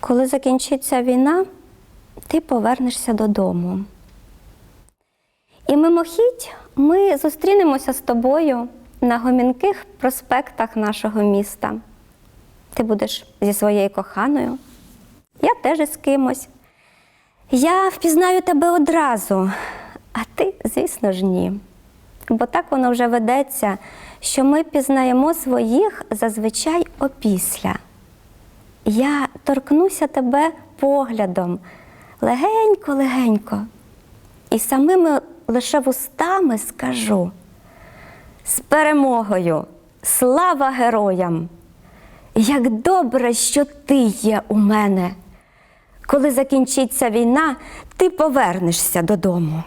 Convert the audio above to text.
коли закінчиться війна, ти повернешся додому. І мимохідь ми зустрінемося з тобою на гомінких проспектах нашого міста. Ти будеш зі своєю коханою, я теж із кимось. Я впізнаю тебе одразу, а ти, звісно ж, ні. Бо так воно вже ведеться, що ми пізнаємо своїх зазвичай опісля. Я торкнуся тебе поглядом легенько-легенько, і самими лише вустами скажу: з перемогою, слава героям! Як добре, що ти є у мене. Коли закінчиться війна, ти повернешся додому.